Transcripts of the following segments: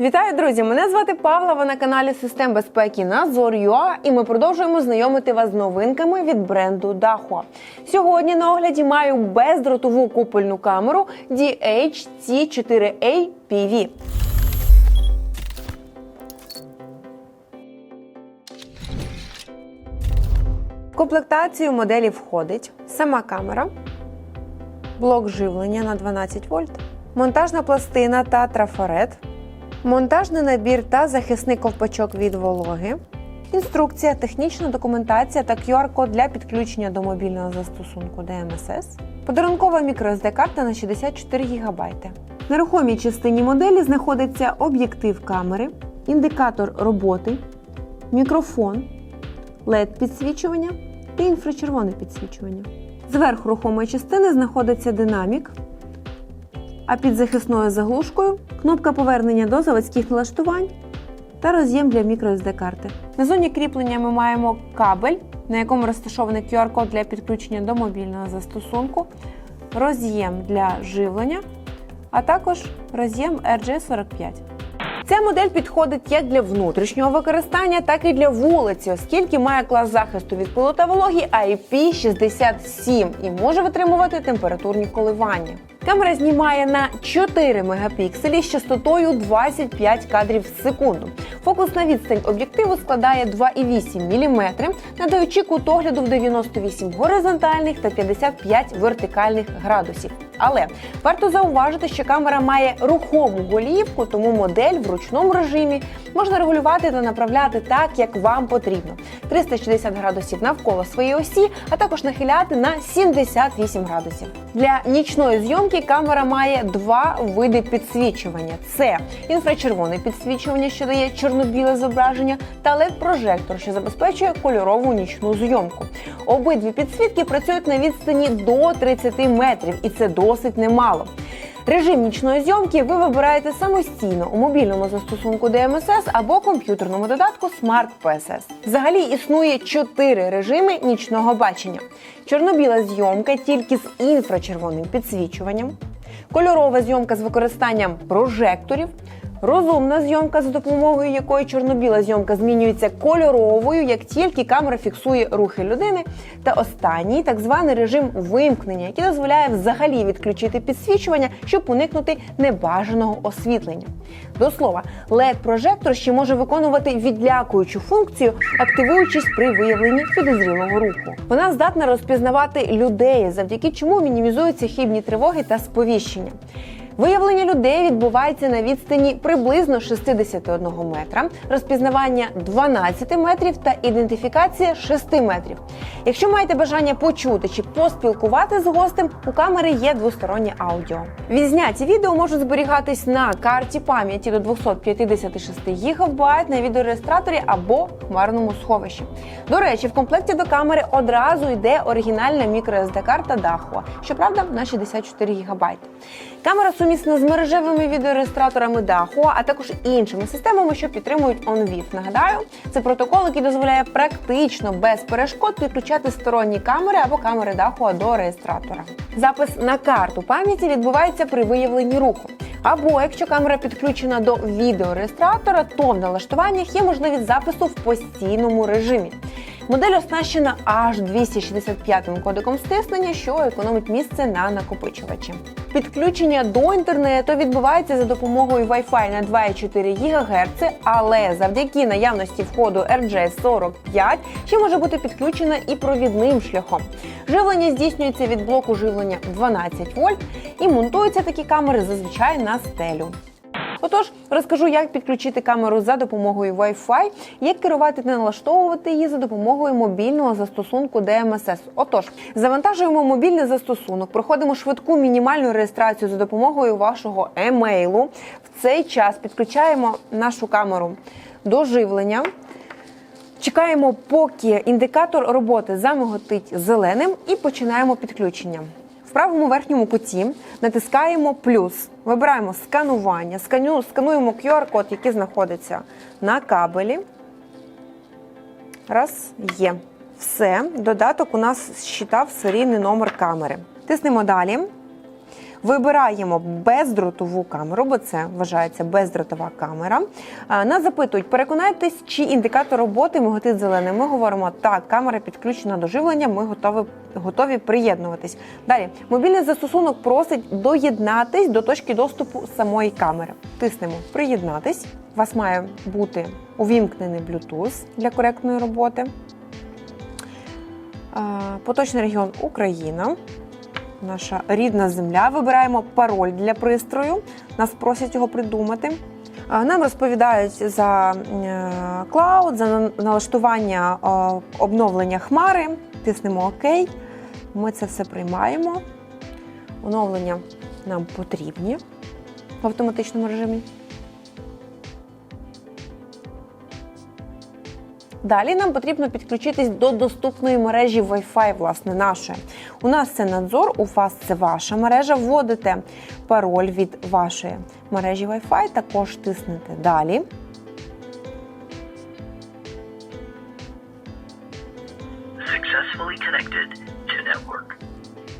Вітаю, друзі! Мене звати Павла. Ви на каналі Систем безпеки Назор.ua і ми продовжуємо знайомити вас з новинками від бренду Dahua. Сьогодні на огляді маю бездротову купольну камеру DHC4A PV. Комплектацію моделі входить сама камера, блок живлення на 12 вольт, монтажна пластина та трафарет, монтажний набір та захисний ковпачок від вологи, інструкція, технічна документація та QR-код для підключення до мобільного застосунку DMSS, подарункова microSD карта на 64 ГБ. На рухомій частині моделі знаходиться об'єктив камери, індикатор роботи, мікрофон, LED-підсвічування та інфрачервоне підсвічування. Зверху рухомої частини знаходиться динамік, а під захисною заглушкою кнопка повернення до заводських налаштувань та роз'єм для microSD карти. На зоні кріплення ми маємо кабель, на якому розташований QR-код для підключення до мобільного застосунку, роз'єм для живлення, а також роз'єм RJ45. Ця модель підходить як для внутрішнього використання, так і для вулиці, оскільки має клас захисту від пилу та вологі IP67 і може витримувати температурні коливання. Камера знімає на 4 мегапікселі з частотою 25 кадрів в секунду. Фокусна відстань об'єктиву складає 2,8 мм, надаючи кут огляду в 98 горизонтальних та 55 вертикальних градусів. Але варто зауважити, що камера має рухому голівку, тому модель в ручному режимі можна регулювати та направляти так, як вам потрібно: 360 градусів навколо своєї осі, а також нахиляти на 78 градусів. Для нічної зйомки камера має два види підсвічування: це інфрачервоне підсвічування, що дає чорно-біле зображення, та led прожектор що забезпечує кольорову нічну зйомку. Обидві підсвітки працюють на відстані до 30 метрів, і це досить немало. Режим нічної зйомки ви вибираєте самостійно у мобільному застосунку DMSS або комп'ютерному додатку Smart PSS. Взагалі існує чотири режими нічного бачення: чорно-біла зйомка тільки з інфрачервоним підсвічуванням, кольорова зйомка з використанням прожекторів. Розумна зйомка, за допомогою якої чорно-біла зйомка змінюється кольоровою, як тільки камера фіксує рухи людини. Та останній так званий режим вимкнення, який дозволяє взагалі відключити підсвічування, щоб уникнути небажаного освітлення. До слова, led прожектор ще може виконувати відлякуючу функцію, активуючись при виявленні підозрілого руху. Вона здатна розпізнавати людей, завдяки чому мінімізуються хибні тривоги та сповіщення. Виявлення людей відбувається на відстані приблизно 61 метра, розпізнавання 12 метрів та ідентифікація 6 метрів. Якщо маєте бажання почути чи поспілкувати з гостем, у камери є двостороннє аудіо. Відзняті відео можуть зберігатись на карті пам'яті до 256 ГБ на відеореєстраторі або хмарному сховищі. До речі, в комплекті до камери одразу йде оригінальна microSD карта Dahua, щоправда, на 64 ГБ. Камера сумісна з мережевими відеореєстраторами Dahua, а також іншими системами, що підтримують OnVIF. Нагадаю, це протокол, який дозволяє практично без перешкод підключати сторонні камери або камери Dahua до реєстратора. Запис на карту пам'яті відбувається при виявленні руху. Або якщо камера підключена до відеореєстратора, то в налаштуваннях є можливість запису в постійному режимі. Модель оснащена аж 265 кодеком стиснення, що економить місце на накопичувачі. Підключення до інтернету відбувається за допомогою Wi-Fi на 2,4 ГГц, але завдяки наявності входу RJ45 ще може бути підключена і провідним шляхом. Живлення здійснюється від блоку живлення 12 вольт і монтуються такі камери зазвичай на стелю. Отож, розкажу, як підключити камеру за допомогою Wi-Fi, як керувати та налаштовувати її за допомогою мобільного застосунку DMSS. Отож, завантажуємо мобільний застосунок, проходимо швидку мінімальну реєстрацію за допомогою вашого емейлу. В цей час підключаємо нашу камеру до живлення. Чекаємо, поки індикатор роботи замиготить зеленим, і починаємо підключення. В правому верхньому куті натискаємо плюс, вибираємо сканування, скану, скануємо QR-код, який знаходиться на кабелі. Раз, є. Все. Додаток у нас считав серійний номер камери. Тиснемо далі. Вибираємо бездротову камеру, бо це вважається бездротова камера. Нас запитують, переконайтесь, чи індикатор роботи миготить зеленим. Ми говоримо, так, камера підключена до живлення, ми готові, готові приєднуватись. Далі, мобільний застосунок просить доєднатись до точки доступу самої камери. Тиснемо приєднатись. У вас має бути увімкнений Bluetooth для коректної роботи. Поточний регіон Україна. Наша рідна земля. Вибираємо пароль для пристрою. Нас просять його придумати. Нам розповідають за е, клауд, за налаштування обновлення хмари. Тиснемо ОК. Ми це все приймаємо. Оновлення нам потрібні в автоматичному режимі. Далі нам потрібно підключитись до доступної мережі Wi-Fi, власне, нашої. У нас це надзор, у вас це ваша мережа. Вводите пароль від вашої мережі Wi-Fi, також тиснете далі. Successfully connected to network.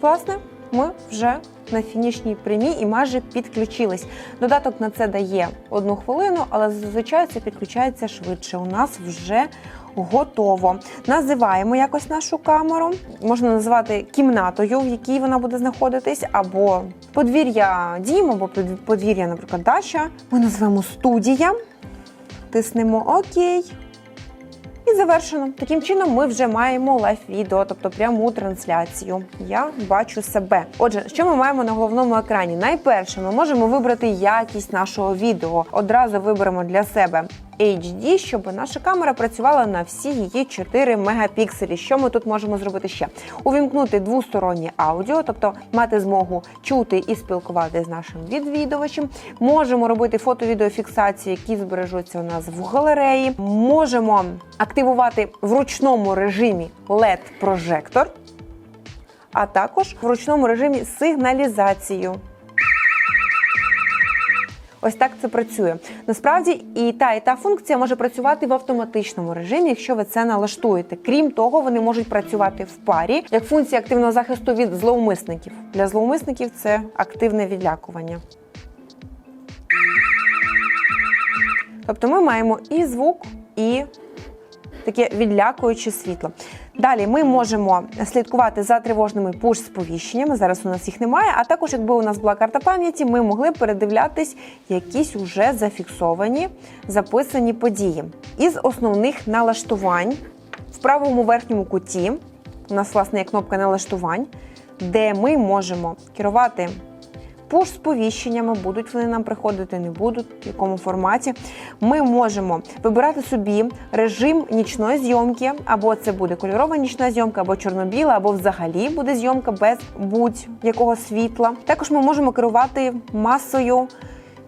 Власне, ми вже на фінішній прямій і майже підключились. Додаток на це дає одну хвилину, але зазвичай це підключається швидше. У нас вже готово. Називаємо якось нашу камеру. Можна називати кімнатою, в якій вона буде знаходитись, або подвір'я дім, або подв- подвір'я, наприклад, дача. Ми назвемо студія. Тиснемо ОК. І завершено. Таким чином, ми вже маємо лайф-відео, тобто пряму трансляцію. Я бачу себе. Отже, що ми маємо на головному екрані? Найперше, ми можемо вибрати якість нашого відео. Одразу виберемо для себе HD, щоб наша камера працювала на всі її 4 мегапікселі. Що ми тут можемо зробити ще? Увімкнути двостороннє аудіо, тобто мати змогу чути і спілкуватися з нашим відвідувачем. Можемо робити фото-відеофіксації, які збережуться у нас в галереї. Можемо активувати в ручному режимі LED-прожектор, а також в ручному режимі сигналізацію. Ось так це працює. Насправді і та, і та функція може працювати в автоматичному режимі, якщо ви це налаштуєте. Крім того, вони можуть працювати в парі як функція активного захисту від зловмисників. Для зловмисників це активне відлякування. Тобто ми маємо і звук, і таке відлякуюче світло. Далі ми можемо слідкувати за тривожними пуш-сповіщеннями. Зараз у нас їх немає. А також, якби у нас була карта пам'яті, ми могли передивлятись якісь уже зафіксовані записані події. Із основних налаштувань в правому верхньому куті у нас власне є кнопка налаштувань, де ми можемо керувати пуш сповіщеннями, будуть вони нам приходити, не будуть, в якому форматі. Ми можемо вибирати собі режим нічної зйомки, або це буде кольорова нічна зйомка, або чорно-біла, або взагалі буде зйомка без будь-якого світла. Також ми можемо керувати масою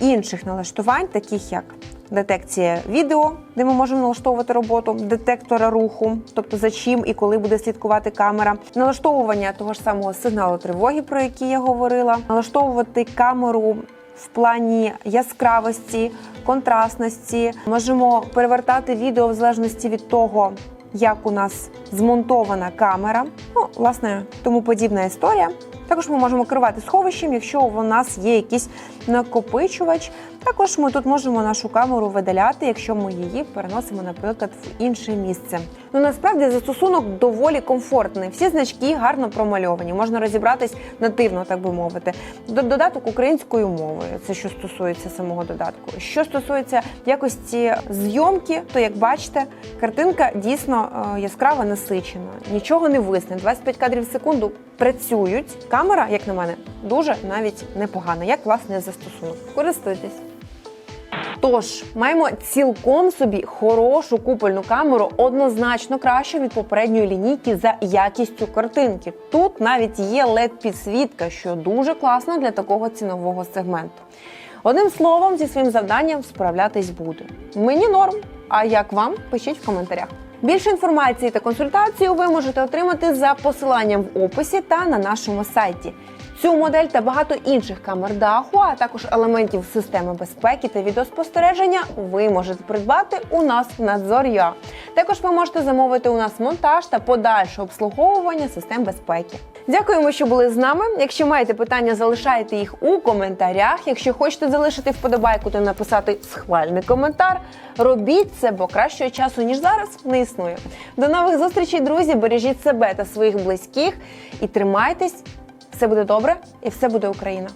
інших налаштувань, таких як детекція відео, де ми можемо налаштовувати роботу детектора руху, тобто за чим і коли буде слідкувати камера, налаштовування того ж самого сигналу тривоги, про який я говорила, налаштовувати камеру. В плані яскравості, контрастності можемо перевертати відео в залежності від того, як у нас змонтована камера. Ну, власне, тому подібна історія. Також ми можемо керувати сховищем, якщо у нас є якийсь накопичувач. Також ми тут можемо нашу камеру видаляти, якщо ми її переносимо, наприклад, в інше місце. Ну насправді застосунок доволі комфортний. Всі значки гарно промальовані, можна розібратись нативно, так би мовити. До- Додаток українською мовою. Це що стосується самого додатку. Що стосується якості зйомки, то як бачите, картинка дійсно е, яскрава насичена, нічого не висне. 25 кадрів в секунду працюють. Камера, як на мене, дуже навіть непогана, як власне застосунок. Користуйтесь. Тож маємо цілком собі хорошу купольну камеру, однозначно кращу від попередньої лінійки за якістю картинки. Тут навіть є led підсвітка, що дуже класно для такого цінового сегменту. Одним словом, зі своїм завданням справлятись буду. Мені норм. А як вам? Пишіть в коментарях. Більше інформації та консультацію ви можете отримати за посиланням в описі та на нашому сайті. Цю модель та багато інших камер даху, а також елементів системи безпеки та відеоспостереження ви можете придбати у нас в Надзор.ua. Також ви можете замовити у нас монтаж та подальше обслуговування систем безпеки. Дякуємо, що були з нами. Якщо маєте питання, залишайте їх у коментарях. Якщо хочете залишити вподобайку та написати схвальний коментар, робіть це, бо кращого часу ніж зараз не існує. До нових зустрічей, друзі! Бережіть себе та своїх близьких і тримайтесь. Все буде добре, і все буде Україна.